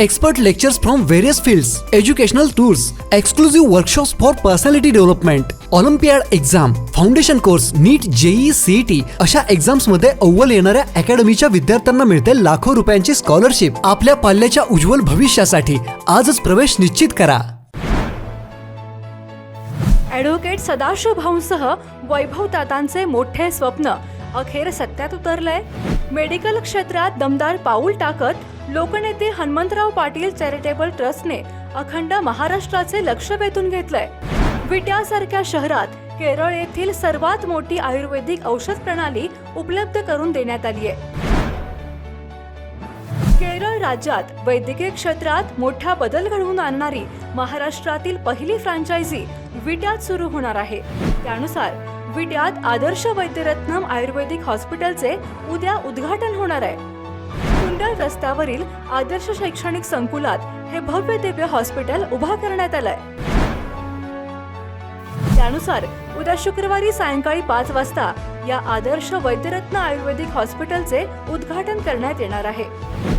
Expert lectures from various fields, educational tours, exclusive workshops for personality development olympiad exam foundation course NEET JEE CET अशा एक्झाम्समध्ये अव्वल येणाऱ्या अकॅडमीच्या विद्यार्थ्यांना मिळते लाखो रुपयांची स्कॉलरशिप आपल्या पाल्याच्या उज्ज्वल भविष्यासाठी आजच प्रवेश निश्चित करा. ॲडव्होकेट सदाशिव भाऊंसह वैभव तातांचे मोठे स्वप्न. अखेर सत्यात उतरलंय. मेडिकल क्षेत्रात दमदार पाऊल टाकत लोकनेते हनुमंतराव पाटील चॅरिटेबल ट्रस्टने अखंड महाराष्ट्राचे लक्ष वेधून घेतलंय. विट्यासारख्या शहरात केरळ येथील सर्वात मोठी आयुर्वेदिक औषध प्रणाली उपलब्ध करून देण्यात आली आहे. केरळ राज्यात वैद्यकीय क्षेत्रात मोठा बदल घडवून आणणारी महाराष्ट्रातील पहिली फ्रँचायझी विट्यात सुरू होणार आहे. त्यानुसार विट्यात आदर्श वैद्यरत्नम आयुर्वेदिक हॉस्पिटलचे उद्या उद्घाटन होणार आहे. मंडळ रस्त्यावरील आदर्श शैक्षणिक संकुलात हे भव्य दिव्य हॉस्पिटल उभा करण्यात आलंय. त्यानुसार उद्या शुक्रवारी सायंकाळी पाच वाजता या आदर्श वैद्यरत्न आयुर्वेदिक हॉस्पिटलचे उद्घाटन करण्यात येणार आहे.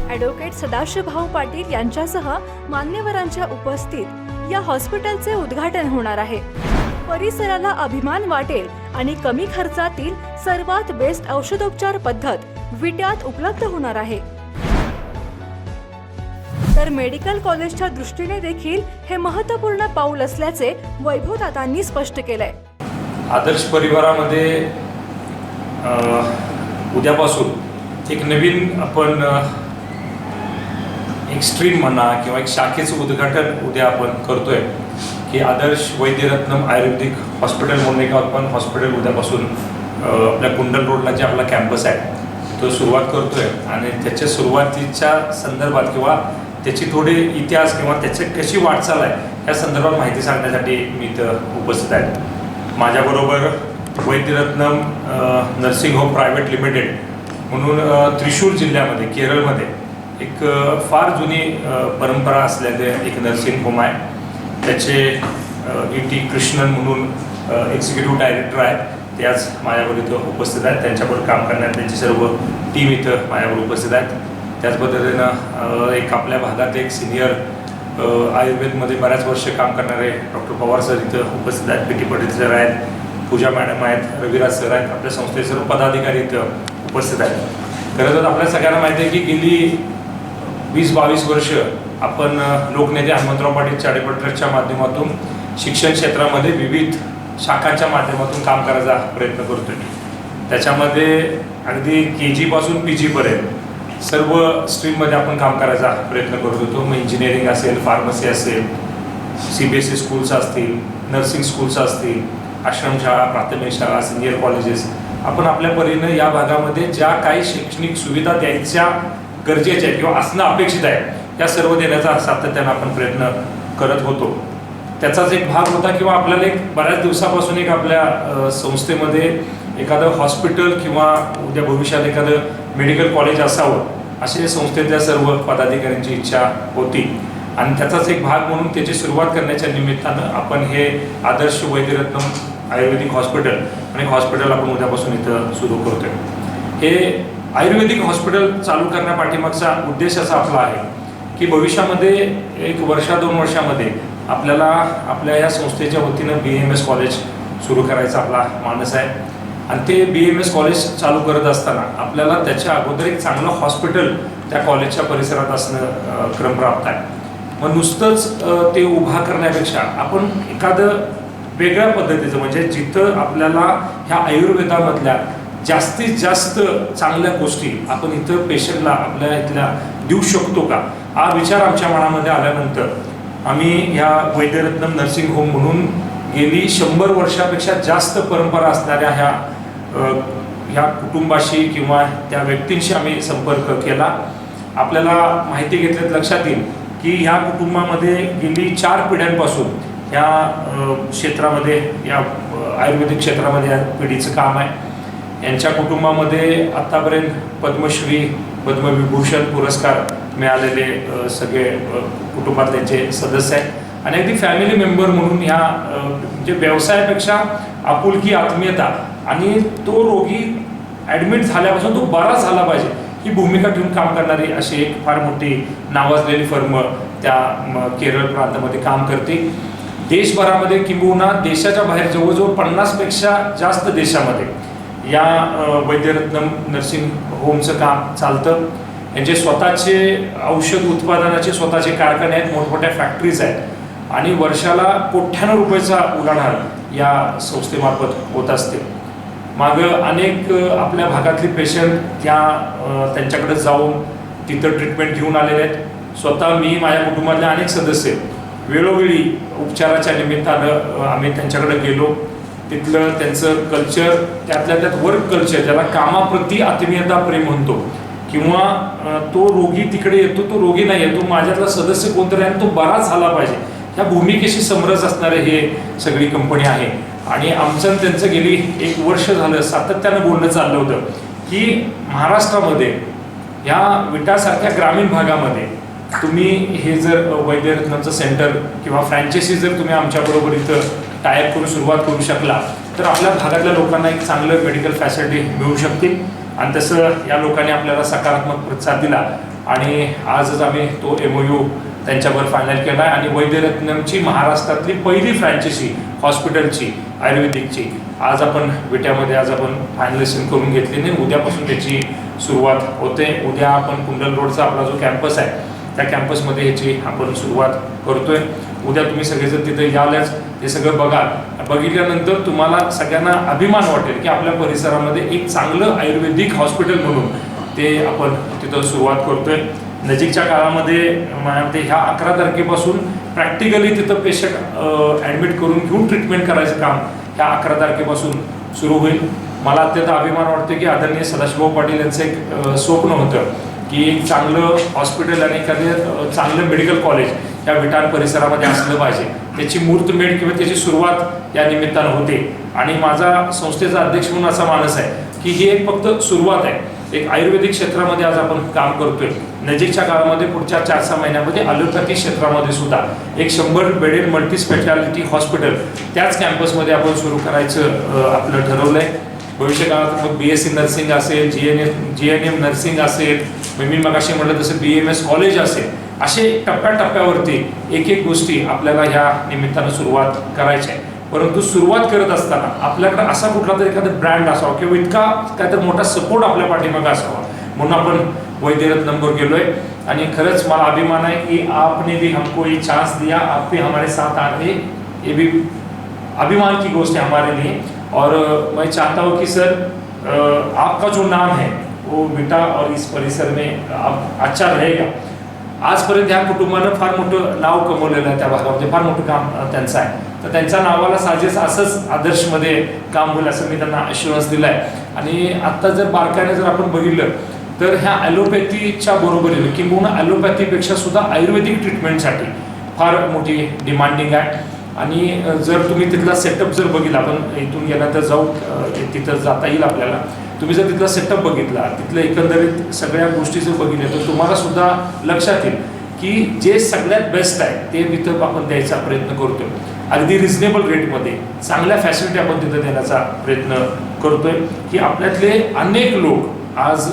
ॲडव्होकेट सदाशिवभाऊ पाटील यांच्यासह मान्यवरांच्या उपस्थित या हॉस्पिटलचे उद्घाटन होणार आहे. परिसराला अभिमान वाटेल आणि कमी खर्चातील सर्वात बेस्ट औषधोपचार पद्धत विट्यात उपलब्ध होणार आहे. तर मेडिकल कॉलेजच्या दृष्टीने देखील हे महत्त्वपूर्ण पाऊल असल्याचे वैभवदातांनी स्पष्ट केलंय. आदर्श परिवारामध्ये उद्यापासून एक नवीन आपण एक स्ट्रीम म्हणा किंवा एक शाखेचं उद्घाटन उद्या आपण करतोय की आदर्श वैद्यरत्नम आयुर्वेदिक हॉस्पिटल म्हणून एक आपण हॉस्पिटल उद्यापासून आपल्या कुंडल रोडला जे आपला कॅम्पस आहे तो सुरुवात करतोय. आणि त्याच्या सुरुवातीच्या संदर्भात किंवा त्याची थोडी इतिहास किंवा त्याची कशी वाटचाल आहे या संदर्भात माहिती सांगण्यासाठी मी इथं उपस्थित आहे. माझ्याबरोबर Vaidyaratnam nursing home private limited म्हणून त्रिशूर जिल्ह्यामध्ये केरळमध्ये एक फार जुनी परंपरा असलेले एक नर्सिंग होम आहे. त्याचे ई टी कृष्णन म्हणून एक्झिक्युटिव्ह डायरेक्टर आहेत. ते आज माझ्यावर इथं उपस्थित आहेत. त्यांच्यावर काम करण्यात त्यांची सर्व टीम इथं माझ्यावर उपस्थित आहेत. त्याच पद्धतीनं एक आपल्या भागात एक सिनियर आयुर्वेदमध्ये बऱ्याच वर्ष काम करणारे डॉक्टर पवार सर इथं उपस्थित आहेत पी टी पटेल सर आहेत पूजा मॅडम आहेत रविराज सर आहेत आपल्या संस्थेचे सर्व पदाधिकारी इथं उपस्थित आहेत. खरं तर आपल्या सगळ्यांना माहिती आहे की गेली वीस बावीस वर्ष आपण लोकनेते हनुमंतराव पाटील चाडेपट ट्रस्टच्या माध्यमातून शिक्षण क्षेत्रामध्ये विविध शाखांच्या माध्यमातून काम करायचा प्रयत्न करतोय. त्याच्यामध्ये अगदी के जीपासून पी जीपर्यंत सर्व स्ट्रीममध्ये आपण काम करायचा प्रयत्न करत होतो. मग इंजिनिअरिंग असेल फार्मसी असेल C B S E schools असतील नर्सिंग स्कूल्स असतील आश्रमशाळा प्राथमिक शाळा सिनियर कॉलेजेस आपण आपल्या परीनं या भागामध्ये ज्या काही शैक्षणिक सुविधा द्यायच्या गरजेच्या आहेत किंवा असणं अपेक्षित आहे या सर्व देण्याचा सातत्यानं आपण प्रयत्न करत होतो. त्याचाच एक भाग होता किंवा आपल्याला एक बऱ्याच दिवसापासून एक आपल्या संस्थेमध्ये एखादं हॉस्पिटल किंवा उद्या भविष्यात एखादं मेडिकल कॉलेज असावं अशी संस्थेतल्या सर्व पदाधिकाऱ्यांची इच्छा होती. आणि त्याचाच एक भाग म्हणून त्याची सुरुवात करण्याच्या निमित्तानं आपण हे आदर्श वैद्यरत्नम आयुर्वेदिक हॉस्पिटल आणि हॉस्पिटल आपण उद्यापासून इथं सुरू करतोय. हे आयुर्वेदिक हॉस्पिटल चालू करण्यापाठीमागचा उद्देश असा आपला आहे की भविष्यामध्ये एक वर्षा दोन वर्षामध्ये आपल्याला आपल्या या संस्थेच्या वतीनं बी एम एस कॉलेज सुरू करायचा आपला मानस आहे. आणि ते बी एम एस कॉलेज चालू करत असताना आपल्याला त्याच्या अगोदर एक चांगलं हॉस्पिटल त्या कॉलेजच्या परिसरात असणं क्रम क्रमप्राप्त आहे. मग नुसतंच ते उभा करण्यापेक्षा आपण एखादं वेगळ्या पद्धतीचं म्हणजे जिथं आपल्याला ह्या आयुर्वेदामधल्या जास्तीत जास्त चांगल्या गोष्टी आपण इथं पेशंटला आपल्या इथल्या देऊ शकतो का? हा विचार आमच्या मनामध्ये आल्यानंतर आम्ही ह्या वैद्यरत्नम नर्सिंग होम म्हणून गेली शंभर वर्षापेक्षा जास्त परंपरा असणाऱ्या ह्या ह्या कुटुंबाशी किंवा त्या व्यक्तींशी आम्ही संपर्क केला. आपल्याला माहिती घेतल्यात लक्षात येईल की ह्या कुटुंबामध्ये गेली चार पिढ्यांपासून ह्या क्षेत्रामध्ये या आयुर्वेदिक क्षेत्रामध्ये या पिढीचं काम आहे. यांच्या कुटुंबामध्ये आत्तापर्यंत पद्मश्री पद्मविभूषण पुरस्कार मिळालेले सगळे कुटुंबातले जे सदस्य आहेत. आणि अगदी फॅमिली मेंबर म्हणून ह्या म्हणजे व्यवसायापेक्षा आपुलकी आत्मीयता आणि तो रोगी ॲडमिट झाल्यापासून तो बरा झाला पाहिजे. ही भूमिका ठेवून काम करणारी अशी एक फार मोठी नावाजलेली फर्म त्या केरळ प्रांतामध्ये काम करते. देशभरामध्ये किंबहुना देशाच्या बाहेर जवळजवळ पन्नासपेक्षा जास्त देशामध्ये या वैद्यरत्नम नर्सिंग होमचं काम चालतं. यांचे स्वतःचे औषध उत्पादनाचे स्वतःचे कारखाने आहेत मोठमोठ्या फॅक्टरीज आहेत. आणि वर्षाला कोट्यानं रुपयाचा उलाढाल या संस्थेमार्फत होत असते. मागं अनेक आपल्या भागातले पेशंट त्या त्यांच्याकडे जाऊन तिथं ट्रीटमेंट घेऊन आलेले आहेत. स्वतः मी माझ्या कुटुंबातले अनेक सदस्य वेळोवेळी उपचाराच्या निमित्तानं आम्ही त्यांच्याकडे गेलो. तिथलं त्यांचं कल्चर त्यातल्या त्यात वर्क कल्चर ज्याला कामाप्रती आत्मीयता प्रेम म्हणतो किंवा तो रोगी तिकडे येतो तो रोगी नाही येतो माझ्यातला सदस्य कोणतरी आहे आणि तो बरा झाला पाहिजे. ह्या भूमिकेशी समरस असणारे हे सगळी कंपनी आहे. आणि आमचं आणि त्यांचं गेली एक वर्ष झालं सातत्यानं बोलणं चाललं होतं की महाराष्ट्रामध्ये ह्या विटासारख्या ग्रामीण भागामध्ये तुम्ही हे जर वैद्यरत्नाचं सेंटर किंवा फ्रँचायसी जर तुम्ही आमच्याबरोबर इथं टायअप करून सुरुवात करू शकला तर आपल्या भागातल्या लोकांना एक चांगलं मेडिकल फॅसिलिटी मिळू शकतील. आणि तसं या लोकांनी आपल्याला सकारात्मक प्रतिसाद दिला. आणि आजच आम्ही तो एम ओ यू त्यांच्यावर फायनल केला आहे. आणि वैद्यरत्नमची महाराष्ट्रातली पहिली फ्रँचायसी हॉस्पिटलची आयुर्वेदिकची आज आपण विट्यामध्ये आज आपण फायनलेशन करून घेतली नाही. उद्यापासून त्याची सुरुवात होते. उद्या आपण कुंडल रोडचा आपला जो कॅम्पस आहे त्या कॅम्पसमध्ये ह्याची आपण सुरुवात करतोय. उद्या तुम्ही सगळेजण तिथे यालच. हे सगळं बघा. बघितल्यानंतर तुम्हाला सगळ्यांना अभिमान वाटेल की आपल्या परिसरामध्ये एक चांगलं आयुर्वेदिक हॉस्पिटल म्हणून ते आपण तिथं सुरुवात करतोय. नजीकच्या काळामध्ये ते ह्या अकरा तारखेपासून प्रॅक्टिकली तिथं पेशंट ॲडमिट करून घेऊन ट्रीटमेंट करायचं काम ह्या अकरा तारखेपासून सुरू होईल. मला अत्यंत अभिमान वाटतो की आदरणीय सदाशिवभाऊ पाटील यांचं एक स्वप्न होतं की एक चांगलं हॉस्पिटल आणि एखादं चांगलं मेडिकल कॉलेज या विटार परिसरामध्ये असलं पाहिजे. त्याची मूर्तमेढ किंवा त्याची सुरुवात या निमित्तानं होते. आणि माझा संस्थेचा अध्यक्ष म्हणून असा मानस आहे की ही एक फक्त सुरुवात आहे. एक आयुर्वेदिक क्षेत्रामध्ये आज आपण काम करतोय. नजीकच्या काळामध्ये पुढच्या चार सहा महिन्यामध्ये अलोपॅथी क्षेत्रामध्ये सुद्धा एक शंभर बेडेड मल्टी स्पेशालिटी हॉस्पिटल त्याच कॅम्पसमध्ये आपण सुरू करायचं आपलं ठरवलं आहे भविष्यकाळात मग बी एस सी नर्सिंग असेल G N M G N M nursing असेल मग मी मगाशी म्हटलं तसं बी एम एस कॉलेज असेल असे टप्प्याटप्प्यावरती एक एक गोष्टी आपल्याला ह्या निमित्तानं सुरुवात करायची आहे. परंतु सुरुवात करत असताना आपल्याकडे असा कुठला तरी एखादा ब्रँड असावा किंवा इतका काहीतरी मोठा सपोर्ट आपल्या पाठीमागे असावा. म्हणून आपण वैद्यरत्नमवर गेलोय. आणि खरंच मला अभिमान आहे की आपने भी हमको ये चांस दिया. आप भी हमारे साथ आ रहे. ये भी अभिमान की गोष्ट है हमारे लिए. और मैं चाहता हूँ कि सर आपका जो नाम है वो बेटा और इस परिसर में आप अच्छा रहेगा. आजपर्यंत ह्या कुटुंबानं फार मोठं नाव कमवलेलं आहे त्या भागामध्ये म्हणजे फार मोठं काम त्यांचं आहे. तर त्यांच्या नावाला साजेस असंच आदर्शमध्ये काम होईल असं मी त्यांना आश्वास दिला आहे आणि आत्ता जर बारकाईने जर आपण बघितलं तर ह्या ॲलोपॅथीच्या बरोबरीने किंबहुना ॲलोपॅथीपेक्षा सुद्धा आयुर्वेदिक ट्रीटमेंटसाठी फार मोठी डिमांडिंग आहे. आणि जर तुम्ही तिथला सेटअप जर बघितला आपण इथून गेल्यानंतर जाऊ तिथं जाता येईल आपल्याला. तुम्ही जर तिथला सेटअप बघितला तिथलं एकंदरीत सगळ्या गोष्टी जर बघितल्या तर तुम्हाला सुद्धा लक्षात येईल की जे सगळ्यात बेस्ट आहे ते तिथं आपण द्यायचा प्रयत्न करतोय. अगदी रिझनेबल रेटमध्ये चांगल्या फॅसिलिटी आपण तिथं देण्याचा प्रयत्न करतोय की आपल्यातले अनेक लोक आज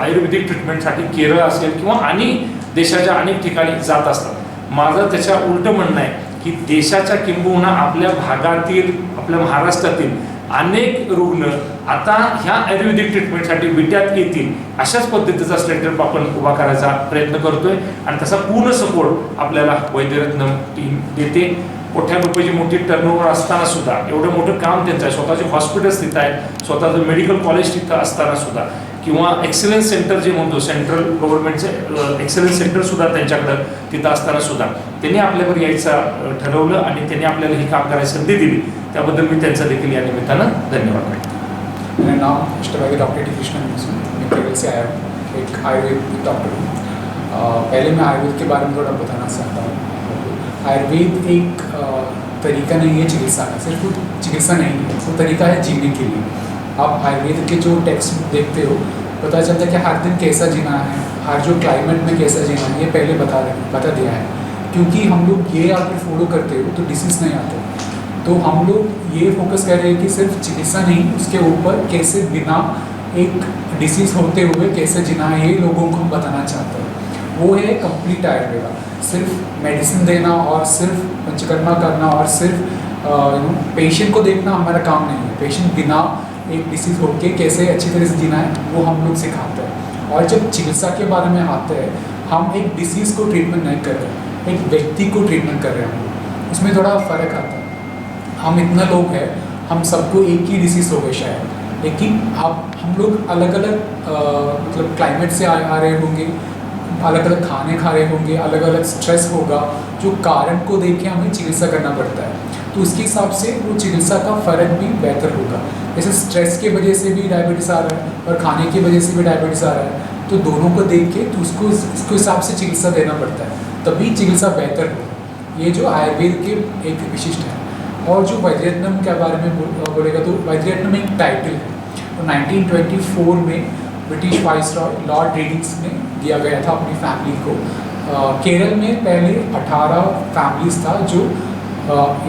आयुर्वेदिक ट्रीटमेंटसाठी केरळ असेल किंवा आणि देशाच्या अनेक ठिकाणी जात असतात. माझं त्याच्या उलटं म्हणणं आहे की देशाच्या किंबहुना आपल्या भागातील आपल्या महाराष्ट्रातील अनेक रुग्ण आता ह्या आयुर्वेदिक ट्रीटमेंटसाठी विट्यात येतील अशाच पद्धतीचा स्टेटअप आपण उभा करायचा प्रयत्न करतोय. आणि तसा पूर्ण सपोर्ट आपल्याला वैद्यरत्न टीम देते. मोठ्या रुपयाची मोठी टर्नओव्हर असताना सुद्धा एवढं मोठं काम त्यांचं आहे. स्वतःचे हॉस्पिटल्स तिथं आहेत स्वतःचं मेडिकल कॉलेज तिथं असताना सुद्धा. किंवा एक्सलन्स सेंटर जे म्हणतो सेंट्रल गव्हर्नमेंटचे एक्सलन्स सेंटरसुद्धा त्यांच्याकडं तिथं असताना सुद्धा. त्यांनी आपल्यावर यायचं ठरवलं आणि त्यांनी आपल्याला ही काम करायची संधी दिली. त्याबद्दल मी त्यांचा देखील या निमित्तानं धन्यवाद मानतो नाव नाम डॉक्टर टी. कृष्णन आया. एक आयुर्वेद डॉक्टर हूँ पहले मैं आयुर्वेद के बारे में थोड़ा बताना चाहता हूँ आयुर्वेद एक तरीका नहीं है चिकित्सा का सिर्फ चिकित्सा नहीं है वो तरीका है जीने के लिए आप आयुर्वेद के जो टेक्स्ट देखते हो, पता चलता है कि हर दिन कैसा जीना है, हर जो क्लाइमेट में कैसा जीना है, ये पहले बता रहे बता दिया है। क्योंकि हम लोग ये अगर फॉलो करते हो तो डिसीज़ नहीं आते। तो हम लोग ये फोकस कर रहे हैं कि सिर्फ़ चिकित्सा नहीं, उसके ऊपर कैसे बिना एक डिसीज होते हुए कैसे जीना है, ये लोगों को हम बताना चाहते हैं। वो है कंप्लीट आयुर्वेदा सिर्फ़ मेडिसिन देना और सिर्फ़ पंचकर्मा करना और सिर्फ़ पेशेंट को देखना हमारा काम नहीं है। पेशेंट बिना एक डिसीज होके कैसे अच्छी तरह से जीना है वो हम लोग सिखाते हैं। और जब चिकित्सा के बारे में आते हैं हम एक डिसीज़ को ट्रीटमेंट नहीं कर रहे एक व्यक्ति को ट्रीटमेंट कर रहे हैं उसमें थोड़ा फ़र्क आता है। हम इतना लोग हैं हम सबको एक ही डिसीज़ हो गए शायद। लेकिन अब हम लोग अलग अलग मतलब क्लाइमेट से आ, आ रहे होंगे अलग अलग खाने खा रहे होंगे अलग अलग स्ट्रेस होगा जो कारण को देख के हमें चिकित्सा करना पड़ता है। तो उसके हिसाब से वो चिकित्सा का फ़र्क भी बेहतर होगा। जैसे स्ट्रेस की वजह से भी डायबिटीज़ आ रहा है और खाने की वजह से भी डायबिटीज़ आ रहा है तो दोनों को देख के तो उसको, उसके हिसाब से चिकित्सा देना पड़ता है। तभी चिकित्सा बेहतर हो। ये जो आयुर्वेद के एक विशिष्ट है। और जो वैद्यरत्नम के बारे में बोलेगा तो वैद्यरत्नम एक टाइटल है। तो 1924 में ब्रिटिश वाइस लॉर्ड रेडिंग्स ने दिया गया था अपनी फैमिली को। केरल में पहले 18 फैमिलीज़ था जो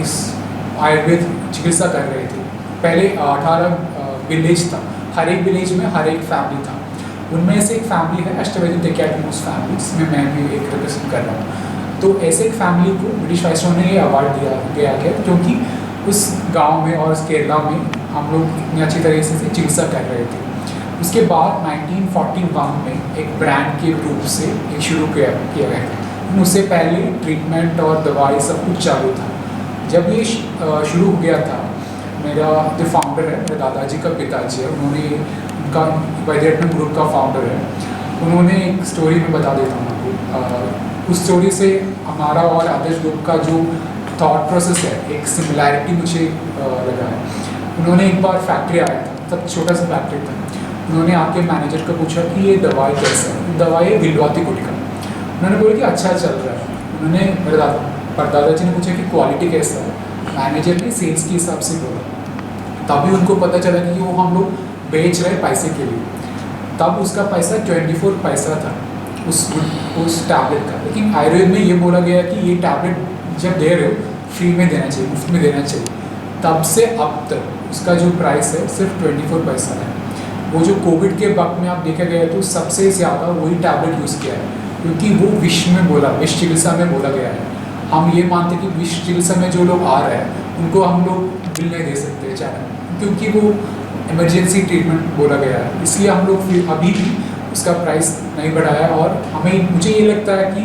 इस आयुर्वेद चिकित्सा कर रहे थे। पहले अठारह विलेज था। हर एक विलेज में हर एक फैमिली था। उनमें से एक फैमिली है अष्टवैदिक डेकेडमोस फैमिली जिसमें मैं भी एक रिप्रेजेंट कर रहा हूँ। तो ऐसे एक फैमिली को ब्रिटिश वाइसरॉय ने ये अवार्ड दिया, गया है क्योंकि उस गाँव में और उस केरला में हम लोग इतनी अच्छी तरीके से चिकित्सा कर रहे थे। उसके बाद 1941 में एक ब्रांड के रूप से एक शुरू किया किया गया था। उससे पहले ट्रीटमेंट और दवाई सब कुछ चालू था। जब ये शुरू हो गया था, मेरा जो फाउंडर है, मेरे दादाजी का पिताजी है, उन्होंने उनका वैद्यरत्न ग्रुप का फाउंडर है, उन्होंने एक स्टोरी में बता देता हूँ आपको। उस स्टोरी से हमारा और आदर्श ग्रुप का जो थॉट प्रोसेस है, एक सिमिलैरिटी मुझे लगा है। उन्होंने एक बार फैक्ट्री आया था, तब छोटा सा फैक्ट्री था। उन्होंने आपके मैनेजर को पूछा कि ये दवाई कैसा है? दवाई है विलवाती गुटका। उन्होंने बोला कि अच्छा चल रहा है। उन्होंने मेरे दादा पर दादाजी ने पूछा कि क्वालिटी कैसा है? मैनेजर ने सेल्स के हिसाब से बोला। तभी उनको पता चला कि वो हम लोग बेच रहे पैसे के लिए। तब उसका पैसा ट्वेंटी फोर पैसा था, उस उस टैबलेट का। लेकिन आयुर्वेद में ये बोला गया कि ये टैबलेट जब दे रहे हो फ्री में देना चाहिए मुफ़्त में देना चाहिए। तब से अब तक उसका जो प्राइस है, सिर्फ़ ट्वेंटी फोर पैसा है। वो जो कोविड के वक्त में आप देखा गया तो सबसे ज़्यादा वही टैबलेट यूज़ किया है। क्योंकि वो विश्व में बोला, विश्व चिकित्सा में बोला गया है। हम ये मानते हैं कि विश्व चिकित्सा में जो लोग आ रहे हैं, उनको हम लोग बिल नहीं दे सकते चाहे क्योंकि वो इमरजेंसी ट्रीटमेंट बोला गया है। इसलिए हम लोग फिर अभी भी उसका प्राइस नहीं बढ़ाया और हमें, मुझे ये लगता है कि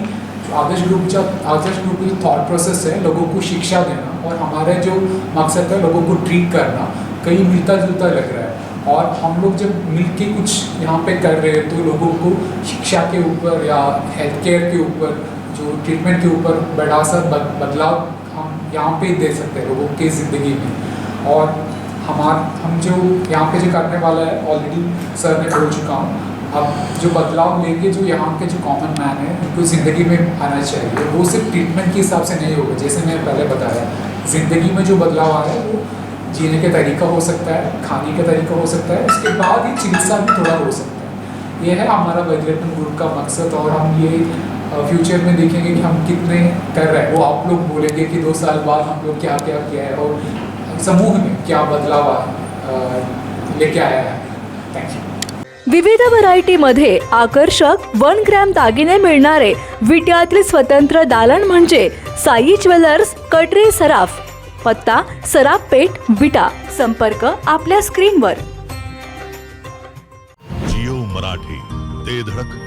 आदर्श ग्रुप जब, आदर्श ग्रुप की थॉट प्रोसेस है, लोगों को शिक्षा देना और हमारा जो मकसद है, लोगों को ट्रीट करना, कहीं मिलता जुलता लग रहा है। और हम लोग जब मिल के कुछ यहाँ पे कर रहे हैं तो लोगों को शिक्षा के ऊपर या हेल्थ केयर के ऊपर ट्रीटमेंट के ऊपर बड़ा सा बद- बदलाव हम यहाँ पे दे सकते हैं लोगों की ज़िंदगी में। और हमार, हम जो यहाँ पे जो करने वाला है ऑलरेडी सर ने बोल चुका हूँ, अब जो बदलाव लेंगे, जो यहाँ के जो कॉमन मैन है, उनको ज़िंदगी में आना चाहिए। वो सिर्फ़ ट्रीटमेंट के हिसाब से नहीं होगा, जैसे मैंने पहले बताया। ज़िंदगी में जो बदलाव आ रहा है वो जीने का तरीका हो सकता है, खाने का तरीका हो सकता है, उसके बाद ही चिकित्सा भी थोड़ा हो सकता है। ये है हमारा वैद्यरत्न ग्रुप का मकसद, और हम ये फ्यूचर में देखेंगे कि हम कितने कर रहे हैं। वो आप लोग बोलेंगे कि दो साल बाद हम लोग क्या क्या किया है और समूह में क्या बदलाव लेके आया है। विविध यू मध्ये आकर्षक वन ग्रॅम दागिने मिळणारे विट्यातील स्वतंत्र दालन म्हणजे साई ज्वेलर्स कटरे सराफ पत्ता सराफ पेठ विटा. संपर्क आपल्या स्क्रीनवर जिओ मराठी ते धडक.